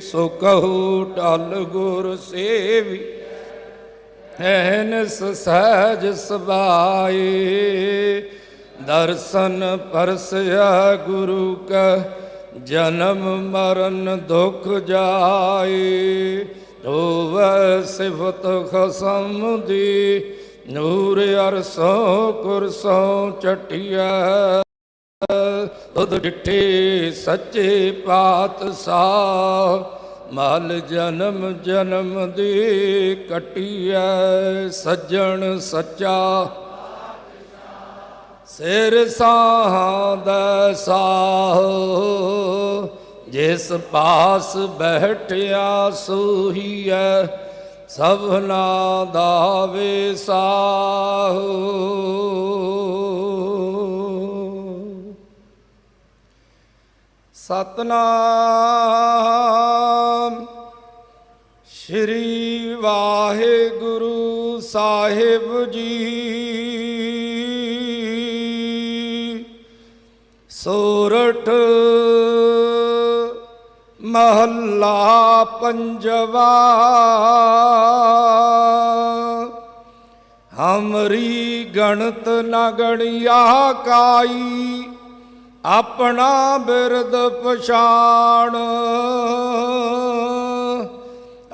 ਸੋ ਕਹੂ ਟਲ ਗੁਰ ਸੇਵੀ ਐਨਸ ਸਹਿਜ ਸਬਾਏ ਦਰਸ਼ਨ ਪਰਸਿਆ ਗੁਰੂ ਕਾ, ਜਨਮ ਮਰਨ ਦੁਖ ਜਾਏ ਹੋਵੈ ਸਿਫਤ ਖਸਮ ਦੀ, ਨੂਰ ਅਰਸੋਂ ਕੁਰਸੋਂ ਚਟਿਆ ਤੁਧ ਡਿਠੇ ਸੱਚੇ ਪਾਤਸ਼ਾਹ, ਮਲ ਜਨਮ ਜਨਮ ਦੀ ਕਟਿਐ ਸੱਜਣ ਸੱਚਾ। ਸਿਰ ਸਾਹਦਾ ਸਾਹ, ਜਿਸ ਪਾਸ ਬਹਿਟਿਆ ਸੋਹੀਐ, ਸਭਨਾ ਦਾ ਵੇ ਵਿਸਾਹੋ ਸਤਨਾਮ। ਸ਼੍ਰੀ ਵਾਹਿਗੁਰੂ ਸਾਹਿਬ ਜੀ। ਸੋਰਠ ਮਹੱਲਾ ਪੰਜਵਾ। ਹਮਰੀ ਗਣਤ ਨ ਗਣਿਆ ਕਾਈ। ਆਪਣਾ ਬਿਰਦ ਪਛਾਣ।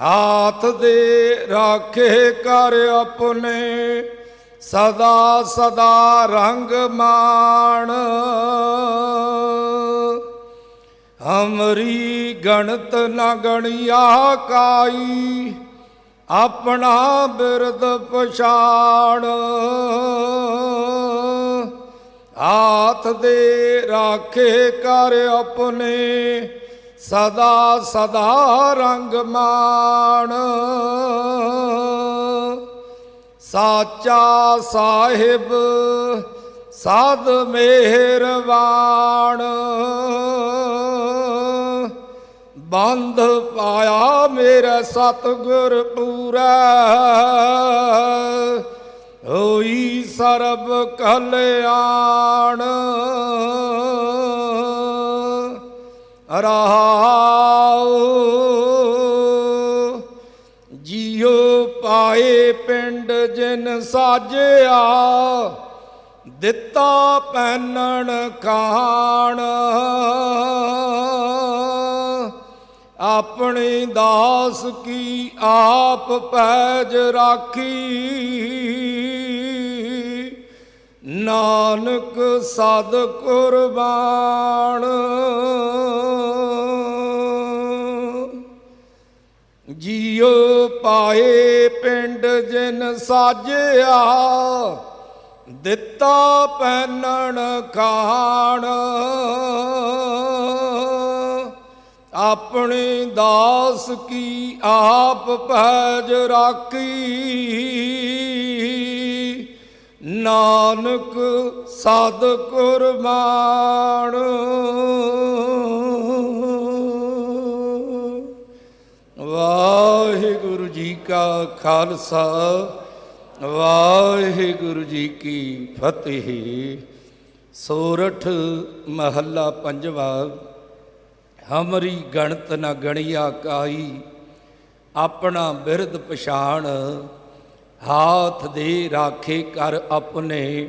ਹਾਥ ਦੇ ਰਾਖੇ ਕਰ ਆਪਣੇ, ਸਦਾ ਸਦਾ ਰੰਗ ਮਾਣ। ਹਮਰੀ ਗਣਤ ਨਾ ਗਣਿਆ ਕਾਈ, ਆਪਣਾ ਬਿਰਦ ਪਛਾਣ। ਹਾਥ ਦੇ ਰਾਖੇ ਕਰ ਆਪਣੇ, ਸਦਾ ਸਦਾ ਰੰਗ ਮਾਣ। ਸਾਚਾ ਸਾਹਿਬ, ਸਾਧ ਮਿਹਰਬਾਨ। ਬੰਧ ਪਾਇਆ ਮੇਰਾ ਸਤਿਗੁਰ ਪੂਰਾ। ਸਰਬ ਕਲਿਆਣ। ਰਹਾਉ ਜੀਉ ਪਾਏ ਪਿੰਡ ਜਿਨ ਸਾਜਿਆ, ਦਿੱਤਾ ਪੈਨਣ ਖਾਣ। ਆਪਣੀ ਦਾਸ ਕੀ ਆਪ ਪੈਜ ਰਾਖੀ। ਨਾਨਕ ਸਦ ਕੁਰਬਾਨ। ਜੀਉ ਪਾਏ ਪਿੰਡ ਜਿਨ ਸਾਜਿਆ, ਦਿੱਤਾ ਪੈਨਣ ਖਾਣ। ਆਪਣੇ ਦਾਸ ਕੀ ਆਪ ਪੈਜ ਰਾਖੀ। ਨਾਨਕ ਸਦ ਕੁਰਬਾਨ। ਵਾਹਿਗੁਰੂ ਜੀ ਕਾ ਖਾਲਸਾ, ਵਾਹਿਗੁਰੂ ਜੀ ਕੀ ਫਤਿਹ। ਸੋਰਠ ਮਹੱਲਾ ਪੰਜਵਾ, ਹਮਰੀ ਗਣਤ ਨਾ ਗਣਿਆ ਕਾਈ ਆਪਣਾ ਬਿਰਦ ਪਛਾਣ ਹਾਥ ਦੇ ਰਾਖੇ ਕਰ ਆਪਣੇ,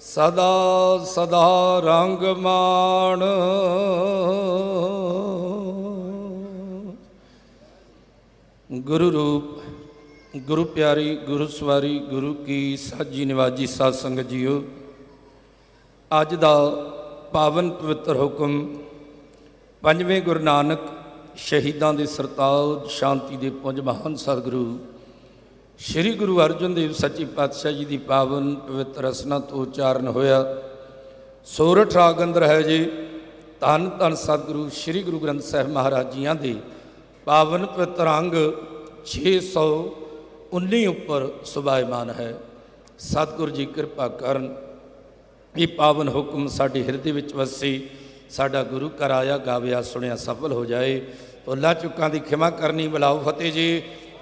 ਸਦਾ ਸਦਾ ਰੰਗ ਮਾਣ। ਗੁਰੂ ਰੂਪ, ਗੁਰੂ ਪਿਆਰੀ, ਗੁਰੂ ਸਵਾਰੀ, ਗੁਰੂ ਕੀ ਸਾਜੀ ਨਿਵਾਜੀ ਸਾਧ ਸੰਗਤ ਜੀਓ, ਅੱਜ ਦਾ ਪਾਵਨ ਪਵਿੱਤਰ ਹੁਕਮ ਪੰਜਵੇਂ ਗੁਰੂ ਨਾਨਕ ਸ਼ਹੀਦਾਂ ਦੇ ਸਰਤਾਜ ਸ਼ਾਂਤੀ ਦੇ ਪੁੰਜ ਮਹਾਨ ਸਤਿਗੁਰੂ ਸ੍ਰੀ ਗੁਰੂ ਅਰਜਨ ਦੇਵ ਸੱਚੇ ਪਾਤਸ਼ਾਹ ਜੀ ਦੀ ਪਾਵਨ ਪਵਿੱਤਰ ਰਸਨਾ ਤੋਂ ਉਚਾਰਨ ਹੋਇਆ। ਸੋਰਠ ਰਾਗ ਅੰਦਰ ਹੈ ਜੀ, ਧੰਨ ਧੰਨ ਸਤਿਗੁਰੂ ਸ੍ਰੀ ਗੁਰੂ ਗ੍ਰੰਥ ਸਾਹਿਬ ਮਹਾਰਾਜ ਜੀਆਂ ਦੇ ਪਾਵਨ ਪਵਿੱਤਰ ਅੰਗ 619 ਉੱਪਰ ਸੁਭਾਇਮਾਨ ਹੈ। ਸਤਿਗੁਰੂ ਜੀ ਕਿਰਪਾ ਕਰਨ, ਇਹ ਪਾਵਨ ਹੁਕਮ ਸਾਡੇ ਹਿਰਦੇ ਵਿੱਚ ਵਸੇ, ਸਾਡਾ ਗੁਰੂ ਘਰ ਆਇਆ, ਗਾਵਿਆ, ਸੁਣਿਆ, ਸਫਲ ਹੋ ਜਾਏ। ਭੁੱਲਾਂ ਚੁੱਕਾਂ ਦੀ ਖਿਮਾ ਕਰਨੀ, ਬੁਲਾਓ ਫਤਿਹ ਜੀ।